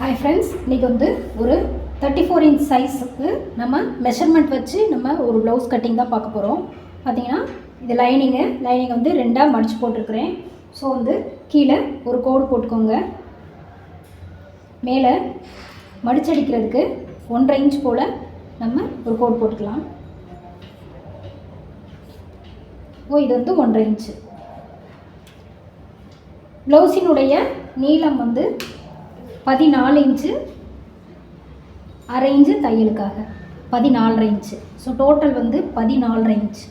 Hi friends இன்றைக்கி வந்து ஒரு தேர்ட்டி ஃபோர் இன்ச் சைஸுக்கு நம்ம மெஷர்மெண்ட் வச்சு நம்ம ஒரு ப்ளவுஸ் கட்டிங் தான் பார்க்க போகிறோம் பார்த்தீங்கன்னா இது லைனிங்கு லைனிங் வந்து ரெண்டாக மடித்து போட்டிருக்கிறேன். ஸோ வந்து கீழே ஒரு கோடு போட்டுக்கோங்க. மேலே மடிச்சடிக்கிறதுக்கு ஒன்றரை இன்ச் போல் நம்ம ஒரு கோடு போட்டுக்கலாம். ஓ இது வந்து ஒன்றரை இன்ச்சு ப்ளவுஸினுடைய நீளம் வந்து பதினாலு இன்ச்சு அரை இன்ச்சு தையலுக்காக. பதினாலரை இன்ச்சு. ஸோ டோட்டல் வந்து பதினாலரை இன்ச்சு.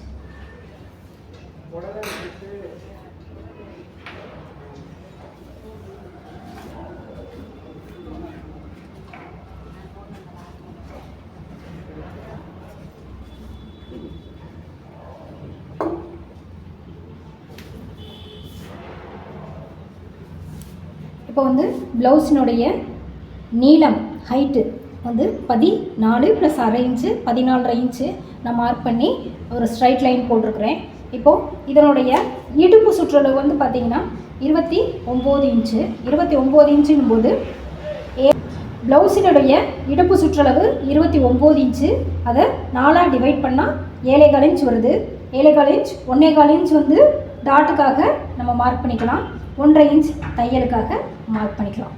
இப்போ வந்து ப்ளவுஸினுடைய நீளம் ஹைட்டு வந்து பதினாலு ப்ளஸ் அரை இன்ச்சு பதினாலரை இன்ச்சு நான் மார்க் பண்ணி ஒரு ஸ்ட்ரைட் லைன் போட்டிருக்கிறேன். இப்போது இதனுடைய இடுப்பு சுற்றளவு வந்து பார்த்திங்கன்னா இருபத்தி ஒம்பது இன்ச்சு இருபத்தி ஒம்பது இன்ச்சுன்னும் போது ஏ ப்ளவுஸினுடைய இடுப்பு சுற்றளவு இருபத்தி ஒம்பது இன்ச்சு அதை நாலாக டிவைட் பண்ணால் ஏழைகால் இன்ச் வருது. ஏழைகால் இன்ச் ஒன்னேகால் இன்ச் வந்து டாட்டுக்காக நம்ம மார்க் பண்ணிக்கலாம். ஒன்றரை இன்ச் தையலுக்காக மார்க் பண்ணிக்கலாம்.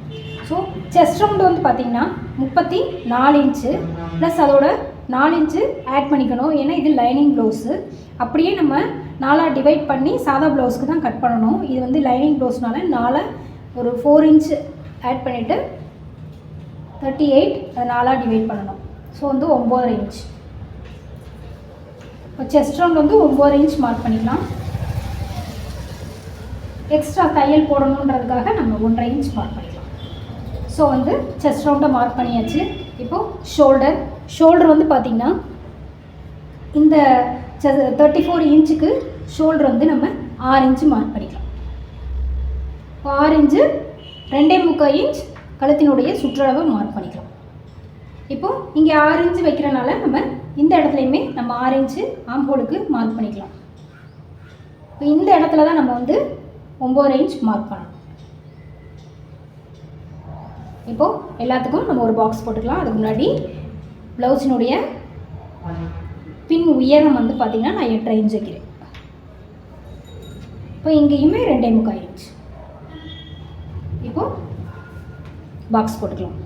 ஸோ செஸ்ட் ரவுண்டு வந்து பார்த்திங்கன்னா முப்பத்தி நாலு இன்ச்சு ப்ளஸ் அதோட நாலு இன்ச்சு ஆட் பண்ணிக்கணும். ஏன்னா இது லைனிங் ப்ளவுஸு அப்படியே நம்ம நாலாக டிவைட் பண்ணி சாதா ப்ளவுஸ்க்கு தான் கட் பண்ணணும். இது வந்து லைனிங் ப்ளவுஸ்னால நாலாக ஒரு ஃபோர் இன்ச்சு ஆட் பண்ணிவிட்டு தேர்ட்டி எயிட் அதை நாலாக டிவைட் பண்ணணும். ஸோ வந்து ஒம்பது இன்ச் இப்போ செஸ்ட் ரவுண்ட் வந்து ஒம்பது இன்ச் மார்க் பண்ணிக்கலாம். எக்ஸ்ட்ரா தையல் போடணுன்றதுக்காக நம்ம ஒன்றரை இன்ச் மார்க் பண்ணிக்கலாம். ஸோ வந்து செஸ்ட் ரவுண்டை மார்க் பண்ணியாச்சு. இப்போது ஷோல்டர் ஷோல்டர் வந்து பார்த்திங்கன்னா இந்த தேர்ட்டி ஃபோர் இன்ச்சுக்கு ஷோல்டர் வந்து நம்ம ஆறு இன்ச்சு மார்க் பண்ணிக்கலாம். இப்போ ஆறு இன்ச்சு ரெண்டே முக்கால் இன்ச் கழுத்தினுடைய சுற்றளவை மார்க் பண்ணிக்கலாம். இப்போது இங்கே ஆறு இன்ச்சு வைக்கிறனால நம்ம இந்த இடத்துலையுமே நம்ம ஆறு இன்ச்சு ஆம்போலுக்கு மார்க் பண்ணிக்கலாம். இப்போ இந்த இடத்துல தான் நம்ம வந்து ஒம்பது இன்ச் மார்க் பண்ணணும். இப்போது எல்லாத்துக்கும் நம்ம ஒரு பாக்ஸ் போட்டுக்கலாம். அதுக்கு முன்னாடி ப்ளவுஸினுடைய பின் உயரம் வந்து பார்த்திங்கன்னா நான் எட்டரை இன்ச் வைக்கிறேன். இப்போ இங்கேயுமே ரெண்டே முக்கால் இன்ச் இப்போது பாக்ஸ் போட்டுக்கலாம்.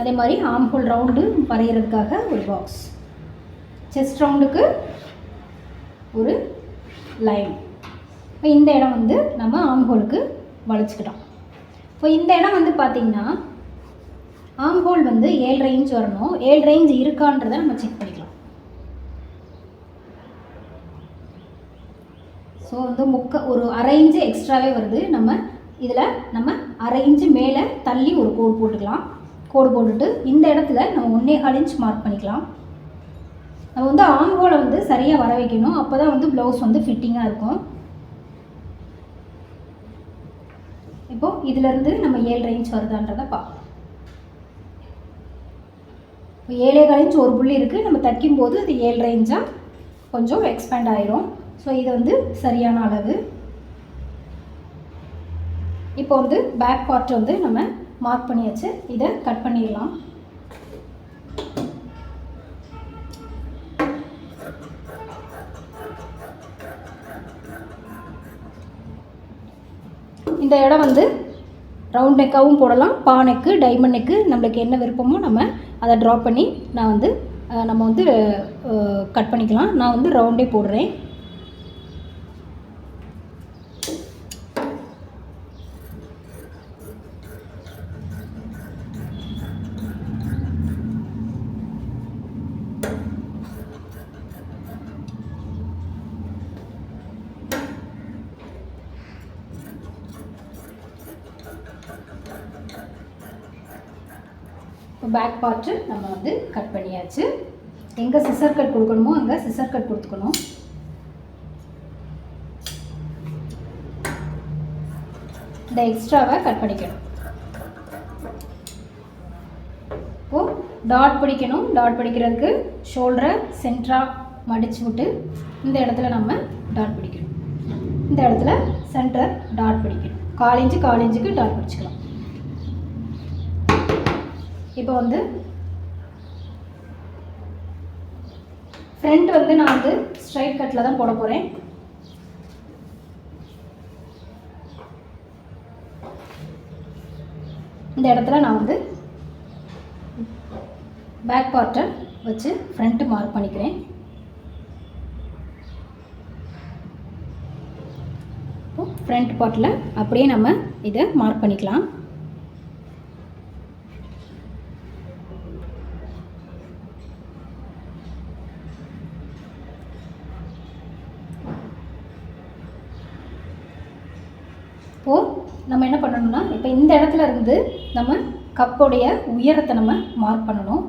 அதே மாதிரி ஆம்ஹோல் ரவுண்டு வரைகிறதுக்காக ஒரு பாக்ஸ் செஸ்ட் ரவுண்டுக்கு ஒரு லைன் இப்போ இந்த இடம் வந்து நம்ம ஆம்ஹோலுக்கு வளைச்சிக்கிட்டோம். இப்போ இந்த இடம் வந்து பார்த்திங்கன்னா ஆம்ஹோல் வந்து ஏழரை ரேஞ்ச் வரணும். ஏழு ரேஞ்ச் இருக்கான்றதை நம்ம செக் பண்ணிக்கலாம். ஸோ வந்து முக்க ஒரு அரை எக்ஸ்ட்ராவே வருது. நம்ம இதில் நம்ம அரை மேலே தள்ளி ஒரு கோடு போட்டுக்கலாம். கோடு போட்டுட்டு இந்த இடத்துல நம்ம ஒன்றே கால் இன்ச் மார்க் பண்ணிக்கலாம். நம்ம வந்து ஆங்கோலை வந்து சரியாக வர வைக்கணும். அப்போ தான் வந்து ப்ளவுஸ் வந்து ஃபிட்டிங்காக இருக்கும். இப்போது இதிலேருந்து நம்ம ஏழு இன்ச் வருதான்றதை பார்ப்போம் இப்போ ஏழேகால் இன்ச் ஒரு புள்ளி இருக்குது நம்ம தைக்கும்போது அது ஏழரை இன்ச்சாக கொஞ்சம் எக்ஸ்பேண்ட் ஆயிரும். ஸோ இது வந்து சரியான அளவு. இப்போ வந்து பேக் பார்ட் வந்து நம்ம மார்க் பண்ணியாச்சு. இதை கட் பண்ணிடலாம். இந்த இடம் வந்து ரவுண்ட் நெக்காகவும் போடலாம். பா நெக்கு டைமண்ட் நெக்கு நம்மளுக்கு என்ன விருப்பமோ நம்ம அதை ட்ரா பண்ணி நான் வந்து நம்ம வந்து கட் பண்ணிக்கலாம். நான் வந்து ரவுண்டே போடுறேன். இப்போ பேக் பார்ட்டு நம்ம வந்து கட் பண்ணியாச்சு. எங்கே சிசர் கட் கொடுக்கணுமோ அங்கே சிசர் கட் கொடுத்துக்கணும். இந்த எக்ஸ்ட்ராவை கட் பண்ணிக்கணும். இப்போது டாட் பிடிக்கணும். டாட் பிடிக்கிறதுக்கு ஷோல்டரை சென்டராக மடிச்சு விட்டு இந்த இடத்துல நம்ம டாட் பிடிக்கணும். இந்த இடத்துல சென்டர் டாட் பிடிக்கணும். கால் இன்ச்சு கால் இன்ச்சுக்கு டாட் பிடிச்சிக்கலாம். இப்போ வந்து ஃப்ரண்ட் வந்து நான் வந்து ஸ்ட்ரைட் கட்டில் தான் போட போகிறேன் இந்த இடத்துல நான் வந்து பேக் பார்ட்டை வச்சு ஃப்ரண்ட்டு மார்க் பண்ணிக்கிறேன். ஃப்ரண்ட் பார்ட்டில் அப்படியே நம்ம இதை மார்க் பண்ணிக்கலாம் இப்போது நம்ம என்ன பண்ணணும்னா இப்போ இந்த இடத்துல இருந்து நம்ம கப்போடைய உயரத்தை நம்ம மார்க் பண்ணணும்.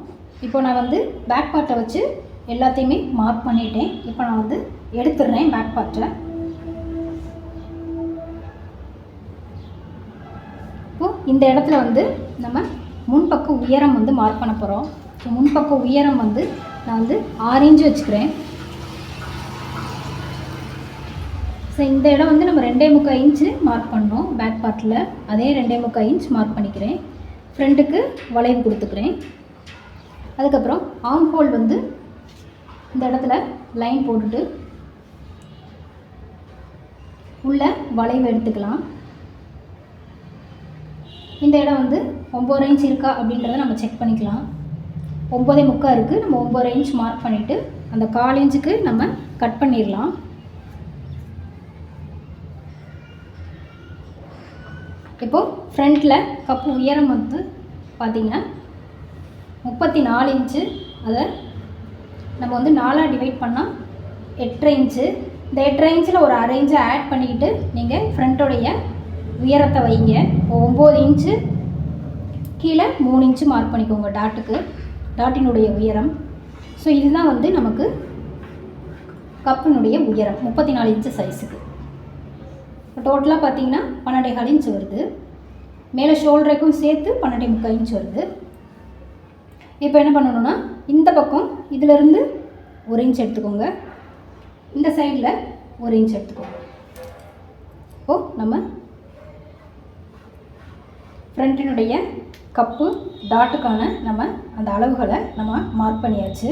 இப்போ நான் வந்து பேக் பார்ட்டை வச்சு எல்லாத்தையுமே மார்க் பண்ணிட்டேன். இப்போ நான் வந்து எடுத்துடுறேன் பேக் பார்ட்டை இப்போ இந்த இடத்துல வந்து நம்ம முன்பக்க உயரம் வந்து மார்க் பண்ண போகிறோம் ஸோ முன்பக்க உயரம் வந்து நான் வந்து ஆறு இன்ச்சு வச்சுக்கிறேன். ஸோ இந்த இடம் வந்து நம்ம ரெண்டே முக்கால் இன்ச்சு மார்க் பண்ணோம் பேக் பார்ட்டில் அதே ரெண்டே முக்கால் இன்ச் மார்க் பண்ணிக்கிறேன். ஃப்ரண்ட்டுக்கு வளைவு கொடுத்துக்கிறேன். அதுக்கப்புறம் ஆம் ஹோல் வந்து இந்த இடத்துல லைன் போட்டுட்டு உள்ள வளைவு எடுத்துக்கலாம். இந்த இடம் வந்து ஒம்பது இன்ச் இருக்கா அப்படின்றத நம்ம செக் பண்ணிக்கலாம். ஒம்பதே முக்கால் இருக்குது நம்ம ஒம்பது இன்ச் மார்க் பண்ணிவிட்டு அந்த கால் இன்ச்சுக்கு நம்ம கட் பண்ணிடலாம். இப்போது ஃப்ரண்ட்டில் கப்பு உயரம் வந்து பார்த்திங்கன்னா முப்பத்தி நாலு இன்ச்சு அதை நம்ம வந்து நாலாக டிவைட் பண்ணால் எட்டரை இன்ச்சு இந்த எட்டரை இன்ச்சில் ஒரு அரை இன்ச்சு ஆட் பண்ணிக்கிட்டு நீங்கள் ஃப்ரண்ட்டோடைய உயரத்தை வைங்க. ஒம்பது இன்ச்சு கீழே மூணு இன்ச்சு மார்க் பண்ணிக்கோங்க டாட்டுக்கு டாட்டினுடைய உயரம். ஸோ இதுதான் வந்து நமக்கு கப்பினுடைய உயரம். முப்பத்தி நாலு இன்ச்சு சைஸுக்கு டோட்டலாக பார்த்தீங்கன்னா பன்னெண்டை கால் இன்ச் வருது மேலே ஷோல்டருக்கும் சேர்த்து பன்னெண்டை முக்கால் இன்ச் வருது இப்போ என்ன பண்ணணும்னா இந்த பக்கம் இதிலிருந்து ஒரு இன்ச் எடுத்துக்கோங்க. இந்த சைடில் ஒரு இன்ச் எடுத்துக்கோங்க. ஓ நம்ம ஃப்ரண்ட்டினுடைய கப்பு டாட்டுக்கான நம்ம அந்த அளவுகளை நம்ம மார்க் பண்ணியாச்சு.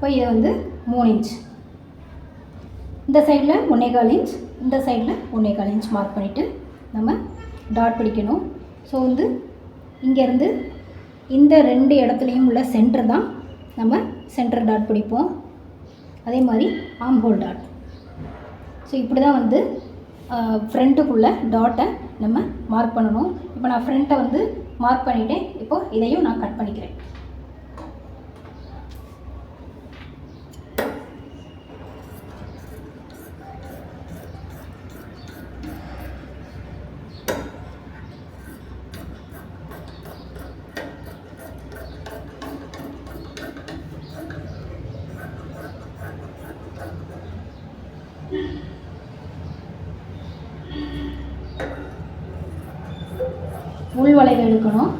இப்போ இதை வந்து மூணு இன்ச் இந்த சைடில் ஒன்றேகால் இன்ச் இந்த சைடில் ஒன்றேகால் இன்ச் மார்க் பண்ணிவிட்டு நம்ம டாட் பிடிக்கணும். ஸோ வந்து இங்கேருந்து இந்த ரெண்டு இடத்துலையும் உள்ள சென்டர் தான் நம்ம சென்டர் டாட் பிடிப்போம். அதே மாதிரி ஆம் ஹோல் டாட் ஸோ இப்படி தான் வந்து ஃப்ரண்ட்டுக்குள்ளே டாட்டை நம்ம மார்க் பண்ணணும். இப்போ நான் ஃப்ரண்ட்டை வந்து மார்க் பண்ணிவிட்டேன் இப்போது இதையும் நான் கட் பண்ணிக்கிறேன். வளைவு எடுக்கணும்.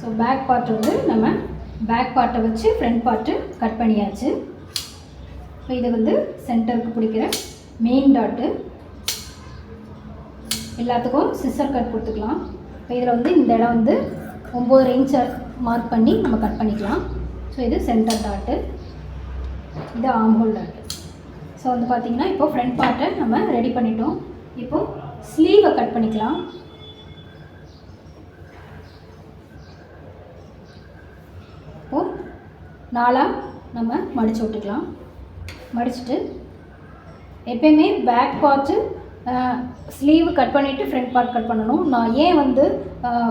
ஸோ பேக் பார்ட் வந்து நம்ம பேக் பார்ட்டை வச்சு ஃப்ரண்ட் பார்ட்டு கட் பண்ணியாச்சு. ஸோ இதை வந்து சென்டருக்கு பிடிக்கிற மெயின் டாட்டு எல்லாத்துக்கும் சிஸ்டர் கட் கொடுத்துக்கலாம். இப்போ இதில் வந்து இந்த இடம் வந்து ஒம்பது இன்ச்சை மார்க் பண்ணி நம்ம கட் பண்ணிக்கலாம். ஸோ இது சென்டர் டாட்டு இது ஆம்ஹோல் ஸோ வந்து பார்த்தீங்கன்னா இப்போ ஃப்ரண்ட் பார்ட்டை நம்ம ரெடி பண்ணிட்டோம். இப்போ ஸ்லீவை கட் பண்ணிக்கலாம். இப்போது நாலாக நம்ம மடித்து விட்டுக்கலாம். மடிச்சுட்டு எப்பயுமே பேக் பார்ட்டு ஸ்லீவ் கட் பண்ணிவிட்டு ஃப்ரண்ட் பார்ட் கட் பண்ணணும். நான் ஏன் வந்து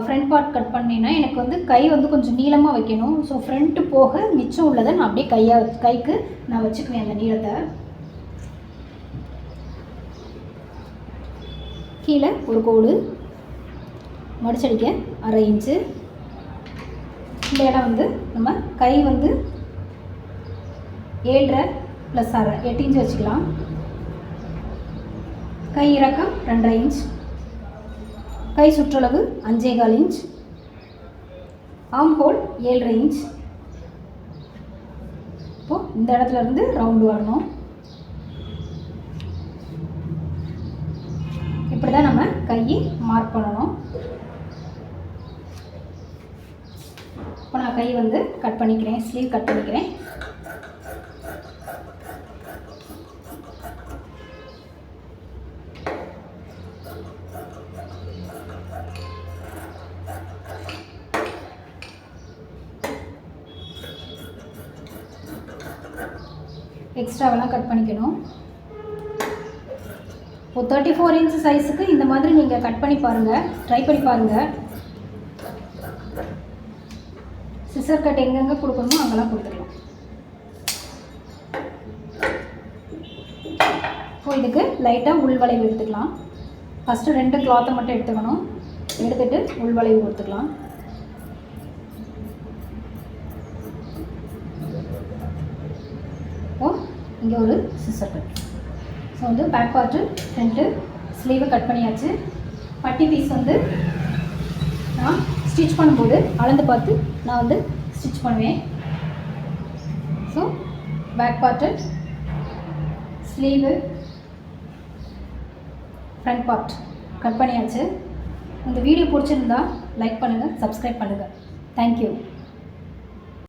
ஃப்ரண்ட் பார்ட் கட் பண்ணினா எனக்கு வந்து கை வந்து கொஞ்சம் நீளமாக வைக்கணும். ஸோ ஃப்ரண்ட்டு போக மிச்சம் உள்ளதை நான் அப்படியே கையாக கைக்கு நான் வச்சுக்குவேன் அந்த நீளத்தை. கீழே ஒரு கோடு. மடிச்சடிக்க அரை இன்ச்சு. இந்த இடம் வந்து நம்ம கை வந்து ஏழரை ப்ளஸ் அரை எட்டு இன்ச்சு வச்சுக்கலாம். கை இறக்கம் ரெண்டரை இன்ச். கை சுற்றளவு அஞ்சே கால் இன்ச். ஆம் ஹோல் ஏழரை இன்ச். இப்போது இந்த இடத்துல இருந்து ரவுண்டு வரணும். இப்படி தான் நம்ம கையை மார்க் பண்ணணும். இப்போ நான் கை வந்து கட் பண்ணிக்கிறேன் ஸ்லீவ் கட் பண்ணிக்கிறேன். எக்ஸ்ட்ராவெல்லாம் கட் பண்ணிக்கணும். ஒரு தேர்ட்டி ஃபோர் இன்ச் சைஸுக்கு இந்த மாதிரி நீங்கள் கட் பண்ணி பாருங்கள் ட்ரை பண்ணி பாருங்கள் சிசர் கட் எங்கெங்கே கொடுக்கணுமோ அங்கெல்லாம் கொடுத்துக்கலாம். இப்போ இதுக்கு லைட்டாக உள்வளைவு எடுத்துக்கலாம். ஃபஸ்ட்டு ரெண்டு கிளாத்தை மட்டும் எடுத்துக்கணும். எடுத்துகிட்டு உள்வளைவு கொடுத்துக்கலாம் இப்போ இங்கே ஒரு சிஸ்டர் கட் ஸோ வந்து பேக் பார்ட்டு ஃப்ரண்ட்டு ஸ்லீவை கட் பண்ணியாச்சு. பட்டி பீஸ் வந்து நான் ஸ்டிச் பண்ணும்போது அளந்து பார்த்து நான் வந்து ஸ்டிச் பண்ணுவேன். So back part sleeve front part cut பண்ணியாச்சு. இந்த வீடியோ பிடிச்சிருந்தா லைக் பண்ணுங்கள் சப்ஸ்கிரைப் பண்ணுங்கள் தேங்க்யூ